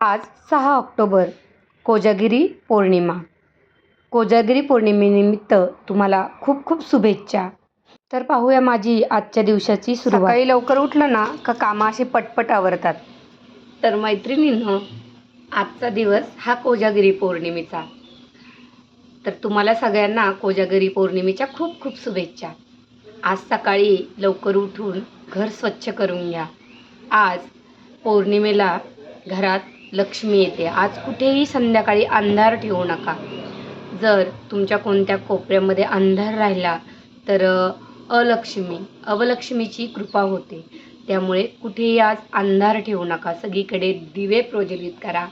आज सहा ऑक्टोबर कोजागिरी पौर्णिमा. कोजागिरी पौर्णिमेनिमित्त तुम्हाला खूप खूप शुभेच्छा. तर पाहूया माझी आजच्या दिवसाची सुरुवात. सकाळी लवकर उठलं ना का कामं असे पटपट आवरतात? तर मैत्रिणींनो आजचा दिवस हा कोजागिरी पौर्णिमेचा. तर तुम्हाला सगळ्यांना कोजागिरी पौर्णिमेच्या खूप खूप शुभेच्छा. आज सकाळी लवकर उठून घर स्वच्छ करून घ्या. आज पौर्णिमेला घरात लक्ष्मी येते. आज कुठेही संध्याकाळी अंधार ठेवू नका. जर तुमच्या कोणत्या कोपऱ्यामध्ये अंधार राहिला तर अलक्ष्मी अवलक्ष्मीची कृपा होते. त्यामुळे कुठेही आज अंधार ठेवू नका. सगळीकडे दिवे प्रज्वलित करा.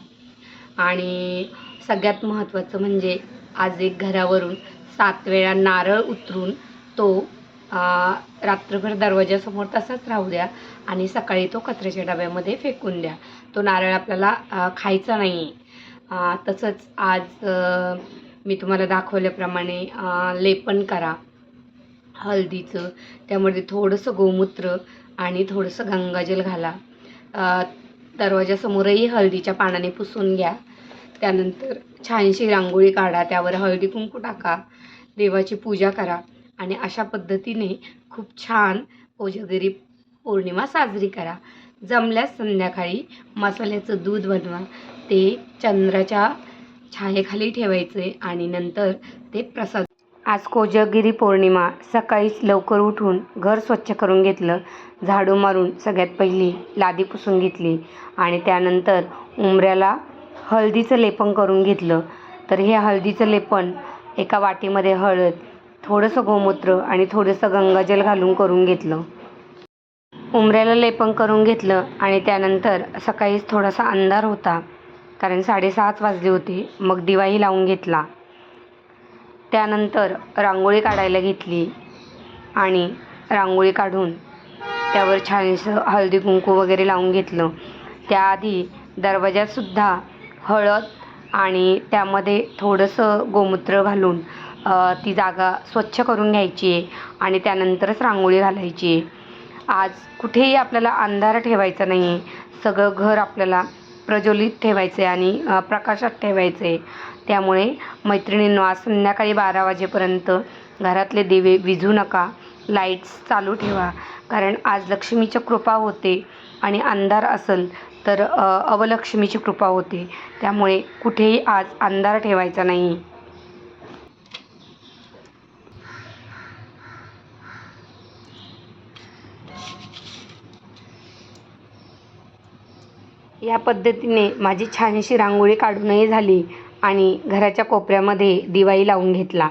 आणि सगळ्यात महत्त्वाचं म्हणजे आज एक घरावरून सात वेळा नारळ उतरून तो रात्रभर दरवाजासमोर तसाच राहू द्या आणि सकाळी तो कचऱ्याच्या डब्यामध्ये फेकून द्या. तो नारळ आपल्याला खायचा नाही. आहे तसंच आज मी तुम्हाला दाखवल्याप्रमाणे लेपन करा. हळदीचं त्यामध्ये थोडंसं गोमूत्र आणि थोडंसं गंगाजल घाला. दरवाजासमोरही हळदीच्या पानाने पुसून घ्या. त्यानंतर छानशी रांगोळी काढा त्यावर हळदी कुंकू टाका. देवाची पूजा करा. आणि अशा पद्धतीने खूप छान कोजागिरी पौर्णिमा साजरी करा. जमल्यास संध्याकाळी मसाल्याचं दूध बनवा. ते चंद्राच्या छायेखाली ठेवायचे आणि नंतर ते प्रसाद आज कोजागिरी पौर्णिमा सकाळीच लवकर उठून घर स्वच्छ करून घेतलं. झाडू मारून सगळ्यात पहिली लादी पुसून घेतली आणि त्यानंतर उंबऱ्याला हळदीचं लेपन करून घेतलं. तर हे हळदीचं लेपन एका वाटीमध्ये हळद थोडंसं गोमूत्र आणि थोडंसं गंगाजल घालून करून घेतलं. उंबऱ्याला लेपन करून घेतलं आणि त्यानंतर सकाळीच थोडासा अंधार होता कारण साडेसहाच वाजले होते मग दिवाही लावून घेतला. त्यानंतर रांगोळी काढायला घेतली आणि रांगोळी काढून त्यावर छानसं हळदी कुंकू वगैरे लावून घेतलं. त्याआधी दरवाजातसुद्धा हळद आणि त्यामध्ये थोडंसं गोमूत्र घालून ती जागा स्वच्छ करून घ्यायची आहे आणि त्यानंतरच रांगोळी घालायची आहे. आज कुठेही आपल्याला अंधार ठेवायचा नाही आहे. सगळं घर आपल्याला प्रज्वलित ठेवायचं आहे आणि प्रकाशात ठेवायचं आहे. त्यामुळे मैत्रिणींनो आज संध्याकाळी बारा वाजेपर्यंत घरातले दिवे विझू नका लाईट्स चालू ठेवा. कारण आज लक्ष्मीची कृपा होते आणि अंधार असेल तर अवलक्ष्मीची कृपा होते. त्यामुळे कुठेही आज अंधार ठेवायचा नाही. या पद्धतीने माझी छानशी रांगोळी काढूनही झाली आणि घराच्या कोपऱ्यामध्ये दिवाळी लावून घेतला.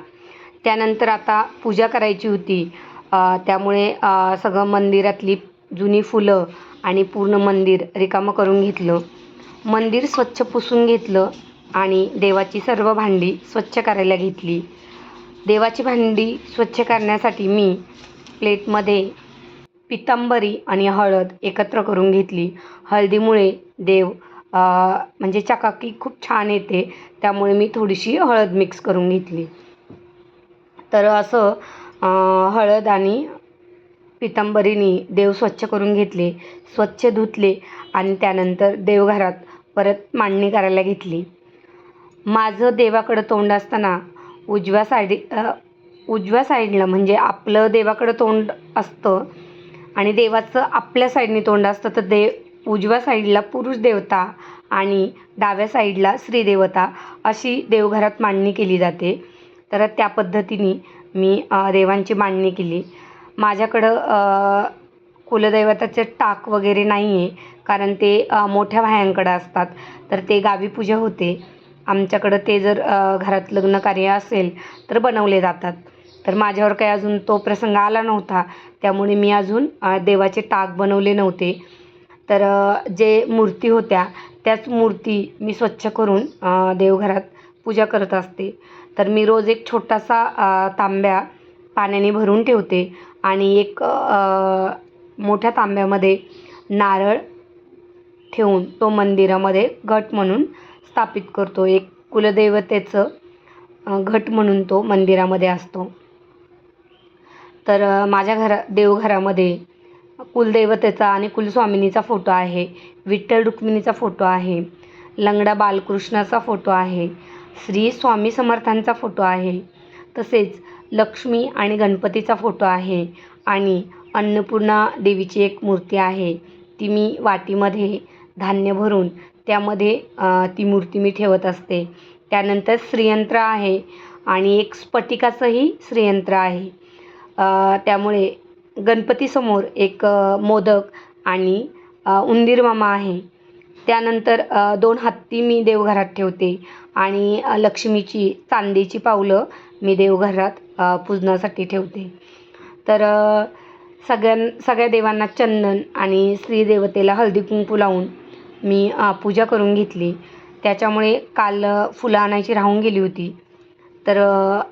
त्यानंतर आता पूजा करायची होती. त्यामुळे सगळं मंदिरातली जुनी फुलं आणि पूर्ण मंदिर रिकामं करून घेतलं. मंदिर स्वच्छ पुसून घेतलं आणि देवाची सर्व भांडी स्वच्छ करायला घेतली. देवाची भांडी स्वच्छ करण्यासाठी मी प्लेटमध्ये पितांबरी आणि हळद एकत्र करून घेतली. हळदीमुळे देव म्हणजे चकाकी खूप छान येते. त्यामुळे मी थोडीशी हळद मिक्स करून घेतली. तर असं हळद आणि पितांबरीनी देव स्वच्छ करून घेतले. स्वच्छ धुतले आणि त्यानंतर देवघरात परत मांडणी करायला घेतली. माझं देवाकडं तोंड असताना उजव्या साईडी उजव्या साईडला म्हणजे आपलं देवाकडं तोंड असतं आणि देवाचं आपल्या साईडने तोंड असतं तर देव उजव्या साईडला पुरुष देवता आणि डाव्या साईडला श्रीदेवता अशी देवघरात मांडणी केली जाते. तर त्या पद्धतीने मी देवांची मांडणी केली. माझ्याकडं कुलदैवताचे टाक वगैरे नाही आहे कारण ते मोठ्या भायांकडं असतात. तर ते गावी पूजा होते. आमच्याकडं ते जर घरात लग्न कार्य असेल तर बनवले जातात. तर माझ्यावर काही अजून तो प्रसंग आला नव्हता. त्यामुळे मी अजून देवाचे टाक बनवले नव्हते. तर जे मूर्ती होत्या त्याच मूर्ती मी स्वच्छ करून देवघरात पूजा करत असते. तर मी रोज एक छोटासा तांब्या पाण्याने भरून ठेवते आणि एक मोठ्या तांब्यामध्ये नारळ ठेवून तो मंदिरामध्ये घट म्हणून स्थापित करतो. एक कुलदैवतेचं घट म्हणून तो मंदिरामध्ये असतो. तर माझ्या घरा देवघरामध्ये कुलदैवतेचा आणि कुलस्वामिनीचा फोटो आहे. विठ्ठल रुक्मिणीचा फोटो आहे. लंगडा बालकृष्णाचा फोटो आहे. श्री स्वामी समर्थांचा फोटो आहे. तसेच लक्ष्मी आणि गणपतीचा फोटो आहे. आणि अन्नपूर्णा देवीची एक मूर्ती आहे. ती मी वाटीमध्ये धान्य भरून त्यामध्ये ती मूर्ती मी ठेवत असते. त्यानंतर श्रीयंत्र आहे. आणि एक स्फटिकाचंही श्रीयंत्र आहे. त्यामुळे गणपतीसमोर एक मोदक आणि उंदीर मामा आहे. त्यानंतर दोन हत्ती मी देवघरात ठेवते आणि लक्ष्मीची चांदीची पावलं मी देवघरात पूजनासाठी ठेवते. तर सगळ्यां सगळ्या देवांना चंदन आणि श्रीदेवतेला हळदी कुंकू लावून मी पूजा करून घेतली. त्याच्यामुळे काल फुलं आणायची राहून गेली होती. तर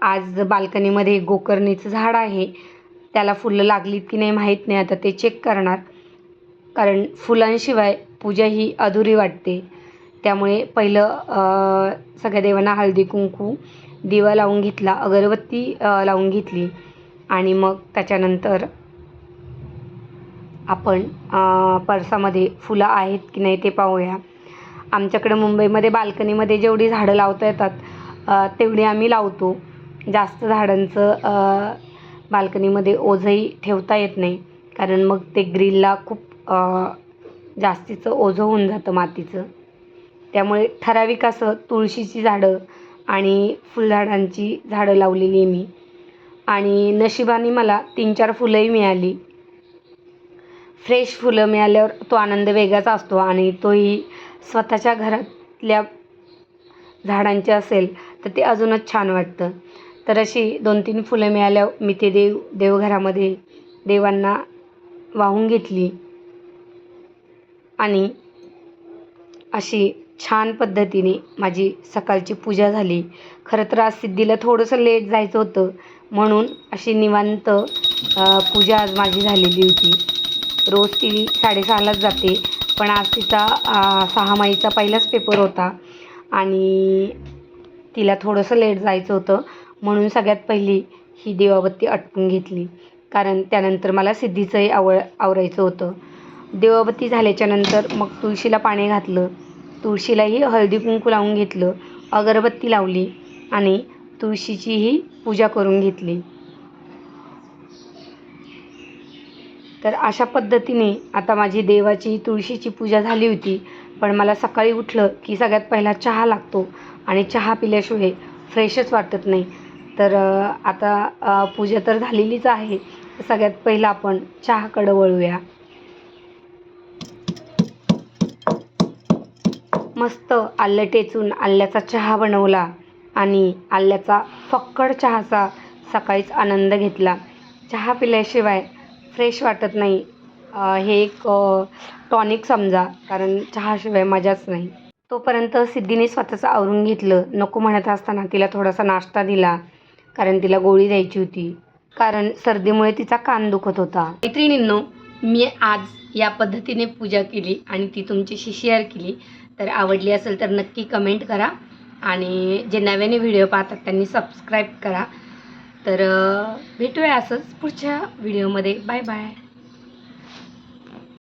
आज बाल्कनीमध्ये गोकर्णीचं झाड आहे. त्याला फुलं लागलीत की नाही माहीत नाही. आता ते चेक करणार. कारण फुलांशिवाय पूजा ही अधुरी वाटते. त्यामुळे पहिलं सगळ्या देवांना हळदी कुंकू दिवा लावून घेतला. अगरबत्ती लावून घेतली. आणि मग त्याच्यानंतर आपण परसामध्ये फुलं आहेत की नाही ते पाहूया. आमच्याकडं मुंबईमध्ये बाल्कनीमध्ये जेवढी झाडं लावता येतात तेवढी आम्ही लावतो. जास्त झाडांचं बाल्कनीमध्ये ओझंही ठेवता येत नाही. कारण मग ते ग्रिलला खूप जास्तीचं ओझं होऊन जातं मातीचं. त्यामुळे ठराविक असं तुळशीची झाडं आणि फुलझाडांची झाडं लावलेली आहे मी. आणि नशिबाने मला तीन चार फुलंही मिळाली. फ्रेश फुलं मिळाल्यावर तो आनंद वेगळाच असतो आणि तोही स्वतःच्या घरातल्या झाडांचे असेल तर ते अजूनच छान वाटतं. तर अशी दोन तीन फुलं मिळाल्यावर मी ते देव देवघरामध्ये देवांना वाहून घेतली. आणि अशी छान पद्धतीने माझी सकाळची पूजा झाली. खरं तर आज सिद्धीला थोडंसं लेट जायचं होतं. म्हणून अशी निवांत पूजा आज माझी झालेली होती. रोज ती साडेसहालाच जाते. पण आज तिचा सहामाहीचा सहा माईचा पहिलाच पेपर होता. आणि तिला थोडंसं लेट जायचं होतं. म्हणून सगळ्यात पहिली ही देवाबत्ती अटकून घेतली. कारण त्यानंतर मला सिद्धीचंही आवळ आवरायचं होतं. देवाबत्ती झाल्याच्यानंतर मग तुळशीला पाणी घातलं. तुळशीलाही हळदी कुंकू लावून घेतलं. अगरबत्ती लावली आणि तुळशीचीही पूजा करून घेतली. तर अशा पद्धतीने आता माझी देवाची तुळशीची पूजा झाली होती. पण मला सकाळी उठलं की सगळ्यात पहिला चहा लागतो. आणि चहा पिल्याशिवाय फ्रेशच वाटत नाही. तर आता पूजा तर झालेलीच आहे. सगळ्यात पहिलं आपण चहाकडं वळूया. मस्त आलं टेचून आल्याचा चहा बनवला आणि आल्याचा फक्कड चहाचा सकाळीच आनंद घेतला. चहा पिल्याशिवाय फ्रेश वाटत नाही. हे एक टॉनिक समजा कारण चहाशिवाय मजाच नाही. तोपर्यंत सिद्धीने स्वतःचं आवरून घेतलं. नको म्हणत असताना तिला थोडासा नाश्ता दिला कारण तिला गोळी द्यायची होती. कारण सर्दीमुळे तिचा कान दुखत होता. मैत्रिणींनो मी आज या पद्धतीने पूजा केली आणि ती तुमच्याशी शेअर केली. तर आवडली असेल तर नक्की कमेंट करा आणि जे नव्याने व्हिडिओ पाहतात त्यांनी सबस्क्राईब करा. तर भेटूया असंच पुढच्या व्हिडिओमध्ये बाय बाय